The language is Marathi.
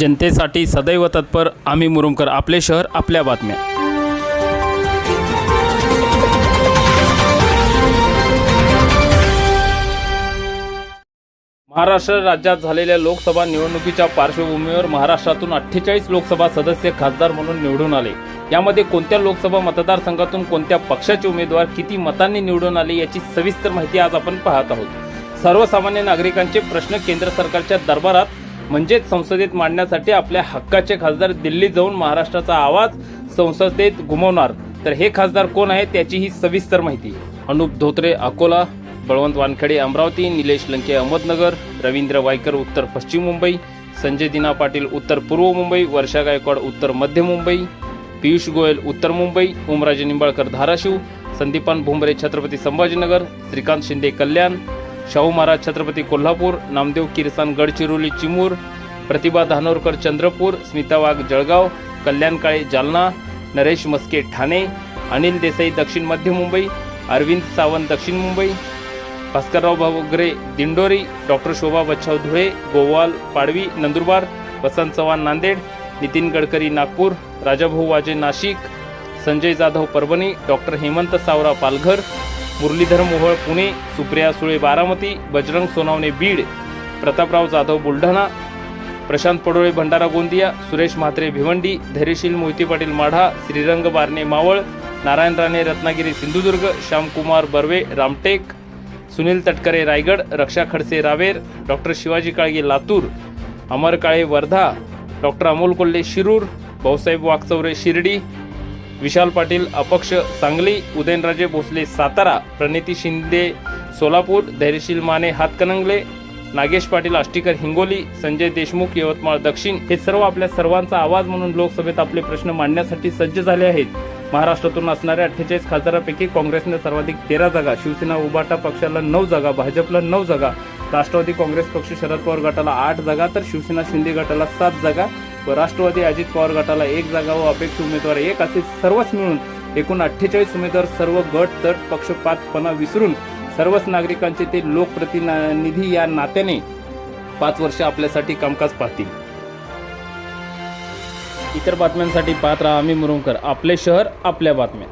जनतेसाठी सदैव तत्पर आम्ही मुरुमकर आपले शहर आपल्या बातम्या. महाराष्ट्र राज्यात झालेल्या लोकसभा निवडणुकीच्या पार्श्वभूमीवर महाराष्ट्रातून अठ्ठेचाळीस लोकसभा सदस्य खासदार म्हणून निवडून आले. यामध्ये कोणत्या लोकसभा मतदारसंघातून कोणत्या पक्षाचे उमेदवार किती मतांनी निवडून आले याची सविस्तर माहिती आज आपण पाहत आहोत. सर्वसामान्य नागरिकांचे प्रश्न केंद्र सरकारच्या दरबारात म्हणजेच संसदेत मांडण्यासाठी आपल्या हक्काचे खासदार दिल्लीत जाऊन महाराष्ट्राचा आवाज संसदेत गुमवणार तर हे खासदार कोण आहे त्याची ही सविस्तर माहिती. अनुप धोत्रे अकोला बळवंत वानखेडे अमरावती निलेश लंके अहमदनगर रवींद्र वायकर उत्तर पश्चिम मुंबई संजय दिना पाटील उत्तर पूर्व मुंबई वर्षा गायकवाड उत्तर मध्य मुंबई पियुष गोयल उत्तर मुंबई ओमराजे निंबाळकर धाराशिव संदीपान भुमरे छत्रपती संभाजीनगर श्रीकांत शिंदे कल्याण शाहू महाराज छत्रपती कोल्हापूर नामदेव किरसान गडचिरोली चिमूर प्रतिभा धानोरकर चंद्रपूर स्मिता वाघ जळगाव कल्याण काळे जालना नरेश मस्के ठाणे अनिल देसाई दक्षिण मध्य मुंबई अरविंद सावंत दक्षिण Mumbai Bhaskarrao Bhagare Dindori doctor Shobha Bachhav Dhule Gowal Padvi Nandurbar Vasant Chavan Nanded Nitin Gadkari Nagpur Rajabhau Waje Nashik Sanjay Jadhav Parbhani doctor Hemant Savara Palghar Muralidhar Mohol Pune Supriya Sule Baramati Bajrang Sonawane Beed Prataprao Jadhav Buldhana Prashant Padole Bhandara Gondia Suresh Mhatre Bhiwandi Dhairyasheel Mohite Patil Madha Shrirang Barne Maval Narayan Rane Ratnagiri Sindhudurg Shyamkumar Barve Ramtek Sunil Tatkare Raigad Raksha Khadse Raver doctor Shivaji Kalge Latur Amar Kale Wardha doctor Amol Kolhe Shirur Bhausaheb Wakchaure Shirdi Vishal Patil अपक्ष सांगली उदयनराजे भोसले सातारा प्रणिती शिंदे सोलापूर धैर्यशील माने हातकणंगले नागेश पाटील आष्टीकर हिंगोली संजय देशमुख यवतमाळ दक्षिण हे सर्व आपल्या सर्वांचा आवाज म्हणून लोकसभेत आपले प्रश्न मांडण्यासाठी सज्ज झाले आहेत. महाराष्ट्रातून असणाऱ्या अठ्ठेचाळीस खासदारापैकी काँग्रेसने सर्वाधिक तेरा जागा शिवसेना उबाटा पक्षाला नऊ जागा भाजपला नऊ जागा राष्ट्रवादी काँग्रेस पक्ष शरद पवार गटाला आठ जागा तर शिवसेना शिंदे गटाला सात जागा राष्ट्रवादी अजित पवार गटाला एक जागा व अपेक्षित उमेदवार एक असे सर्वच मिळून एकूण अठ्ठेचाळीस उमेदवार सर्व गट तट पक्षपातपणा विसरून सर्वच नागरिकांचे ते लोकप्रतिनिधी या नात्याने पाच वर्ष आपल्यासाठी कामकाज पाहतील. इतर बातम्यांसाठी पाहत राहा आम्ही मुरुमकर आपले शहर आपल्या बातम्या.